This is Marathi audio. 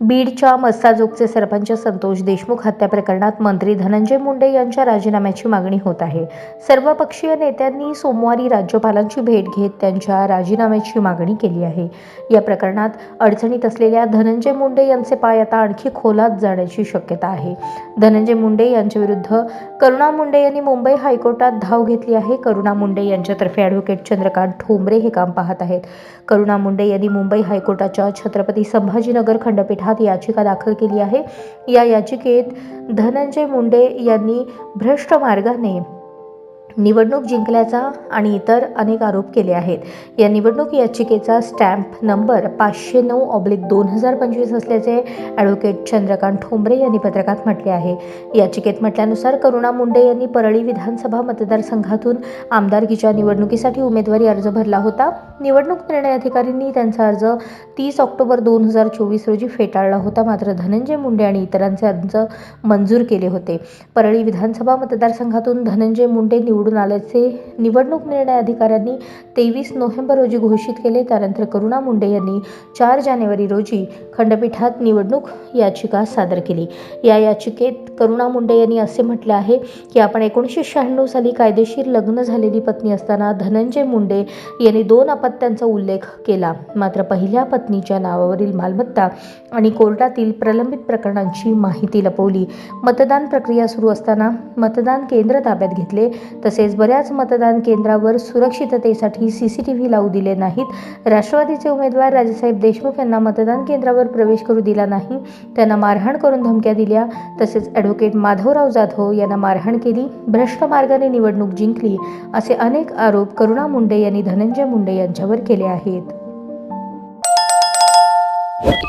बीडच्या मस्ताजोगचे सरपंच संतोष देशमुख हत्या प्रकरणात मंत्री धनंजय मुंडे यांच्या राजीनाम्याची मागणी होत आहे. सर्वपक्षीय नेत्यांनी सोमवारी राज्यपालांची भेट घेत त्यांच्या राजीनाम्याची मागणी केली आहे. या प्रकरणात अडचणीत असलेल्या धनंजय मुंडे यांचे पाय आता आणखी खोलात जाण्याची शक्यता आहे. धनंजय मुंडे यांच्याविरुद्ध करुणा मुंडे यांनी मुंबई हायकोर्टात धाव घेतली आहे. करुणा मुंडे यांच्यातर्फे ॲडव्होकेट चंद्रकांत ठोंबरे हे काम पाहत आहेत. करुणा मुंडे यांनी मुंबई हायकोर्टाच्या छत्रपती संभाजीनगर विरोधात याचिका दाखल केली आहे. या याचिकेत धनंजय मुंडे यांनी भ्रष्ट मार्गाने निवडणूक जिंकल्याचा आणि इतर अनेक आरोप केले आहेत. या निवडणूक याचिकेचा स्टॅम्प नंबर पाचशे नऊ ऑब्लिक दोन हजार पंचवीस असल्याचे ॲडव्होकेट चंद्रकांत ठोंबरे यांनी पत्रकात म्हटले आहे. याचिकेत म्हटल्यानुसार करुणा मुंडे यांनी परळी विधानसभा मतदारसंघातून आमदारकीच्या निवडणुकीसाठी उमेदवारी अर्ज भरला होता. निवडणूक निर्णय अधिकाऱ्यांनी त्यांचा अर्ज तीस ऑक्टोबर दोन हजार चोवीस रोजी फेटाळला होता. मात्र धनंजय मुंडे आणि इतरांचे अर्ज मंजूर केले होते. परळी विधानसभा मतदारसंघातून धनंजय मुंडे निवडून आल्याचे निवडणूक निर्णय अधिकाऱ्यांनी तेवीस नोव्हेंबर रोजी घोषित केले. त्यानंतर करुणा मुंडे यांनी चार जानेवारी रोजी खंडपीठात निवडणूक याचिका सादर केली. या याचिकेत करुणा मुंडे यांनी असे म्हटले आहे की आपण एकोणीसशे शहाण्णव साली कायदेशीर लग्न झालेली पत्नी असताना धनंजय मुंडे यांनी दोन अपत्यांचा उल्लेख केला. मात्र पहिल्या पत्नीच्या नावावरील मालमत्ता आणि कोर्टातील प्रलंबित प्रकरणांची माहिती लपवली. मतदान प्रक्रिया सुरू असताना मतदान केंद्र ताब्यात घेतले. तसेच बऱ्याच मतदान केंद्रावर सुरक्षिततेसाठी सी सी टी व्ही लावू दिले नाहीत. राष्ट्रवादीचे उमेदवार राजेसाहेब देशमुख यांना मतदान केंद्रावर प्रवेश करू दिला नाही. त्यांना मारहाण करून धमक्या दिल्या. तसेच ॲडव्होकेट माधवराव जाधव यांना मारहाण केली. भ्रष्ट मार्गाने निवडणूक जिंकली असे अनेक आरोप करुणा मुंडे यांनी धनंजय मुंडे यांच्यावर केले आहेत.